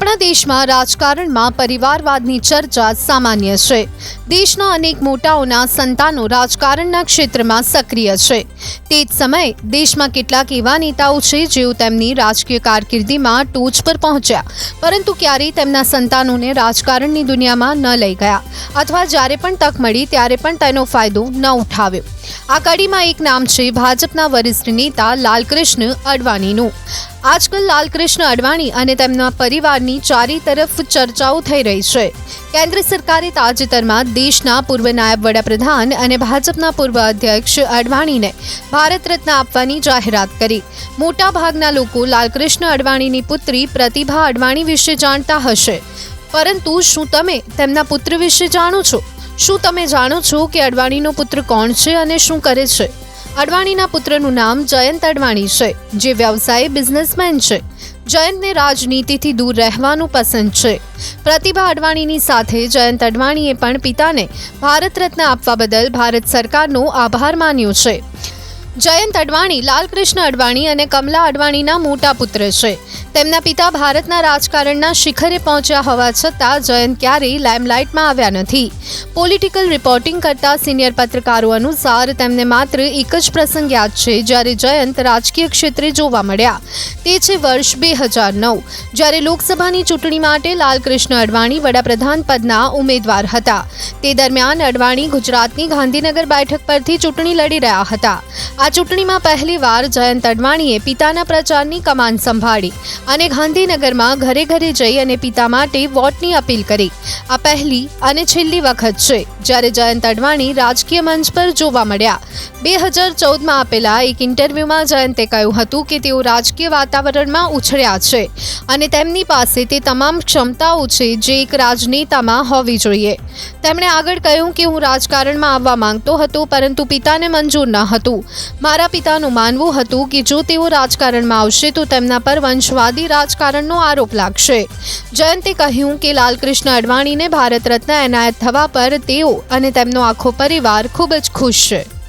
આપણા દેશમાં રાજકારણમાં પરિવારવાદની ચર્ચા સામાન્ય છે. દેશના અનેક મોટાઓના સંતાનો રાજકારણના ક્ષેત્રમાં સક્રિય છે. તે જ સમયે દેશમાં કેટલાક એવા નેતાઓ છે જેઓ તેમની રાજકીય કારકિર્દીમાં ટોચ પર પહોંચ્યા, પરંતુ ક્યારેય તેમના સંતાનોને રાજકારણની દુનિયામાં ન લઈ ગયા અથવા જ્યારે પણ તક મળી ત્યારે પણ તેનો ફાયદો ન ઉઠાવ્યો. આ કડીમાં એક નામ છે ભાજપના વરિષ્ઠ નેતા લાલકૃષ્ણ અડવાણીનું. આજકાલ લાલકૃષ્ણ અડવાણી અને તેમના પરિવારની ચારે તરફ ચર્ચાઓ થઈ રહી છે. કેન્દ્ર સરકારે તાજેતરમાં દેશના પૂર્વ નાયબ વડાપ્રધાન અને ભાજપના પૂર્વ અધ્યક્ષ અડવાણીને ભારત રત્ન આપવાની જાહેરાત કરી. મોટા ભાગના લોકો લાલકૃષ્ણ અડવાણીની પુત્રી પ્રતિભા અડવાણી વિશે જાણતા હશે. પરંતુ શું તમે તેમના પુત્ર વિશે જાણો છો? શું તમે જાણો છો કે અડવાણીનો પુત્ર કોણ છે અને શું કરે છે? અડવાણીના પુત્રનું નામ જયંત અડવાણી છે, જે વ્યવસાય બિઝનેસમેન છે. જયંતને રાજનીતિથી દૂર રહેવાનું પસંદ છે. પ્રતિભા અડવાણીની સાથે જયંત અડવાણીએ પણ પિતાને ભારત રત્ન આપવા બદલ ભારત સરકારનો આભાર માન્યો છે. જયંત અડવાણી, લાલકૃષ્ણ અડવાણી અને કમલા અડવાણીના મોટા પુત્ર છે. તેમના પિતા ભારતના રાજકારણના શિખરે પહોંચ્યા હોવા છતાં જયંત ક્યારેય લાઇમલાઇટમાં આવ્યા નથી. પોલિટિકલ રિપોર્ટિંગ કરતા સિનિયર પત્રકારો અનુસાર તેમને માત્ર એક જ પ્રસંગ યાદ છે, જ્યારે જયંત રાજકીય ક્ષેત્રે જોવા મળ્યા. તે છે વર્ષ બે હજાર નવ, જ્યારે લોકસભાની ચૂંટણી માટે લાલકૃષ્ણ અડવાણી વડાપ્રધાન પદના ઉમેદવાર હતા. તે દરમિયાન અડવાણી ગુજરાતની ગાંધીનગર બેઠક પરથી ચૂંટણી લડી રહ્યા હતા. આ ચૂંટણીમાં પહેલીવાર જયંત અડવાણીએ પિતાના પ્રચારની કમાન સંભાળી. અને ગાંધીનગરમાં ઘરે ઘરે જઈ અને પિતા માટે વોટની અપીલ કરી. આ પહેલી અને છેલ્લી વખત છે, જ્યારે જયંત અડવાણી રાજકીય મંચ પર જોવા મળ્યા. બે હજાર ચૌદમાં આપેલા એક ઇન્ટરવ્યૂમાં જયંતે કહ્યું હતું કે તેઓ રાજકીય વાતાવરણમાં ઉછળ્યા છે અને તેમની પાસે તે તમામ ક્ષમતાઓ છે જે એક રાજનેતામાં હોવી જોઈએ. તેમણે આગળ કહ્યું કે હું રાજકારણમાં આવવા માંગતો હતો પરંતુ પિતાને મંજૂર ન હતું. મારા પિતાનું માનવું હતું કે જો તેઓ રાજકારણમાં આવશે તો તેમના પર વંશવાદી રાજકારણનો આરોપ લાગશે. જયંતે કહ્યું કે લાલકૃષ્ણ અડવાણીને ભારત રત્ન એનાયત થવા પર તેઓ અને તેમનો આખો પરિવાર ખૂબ જ ખુશ છે.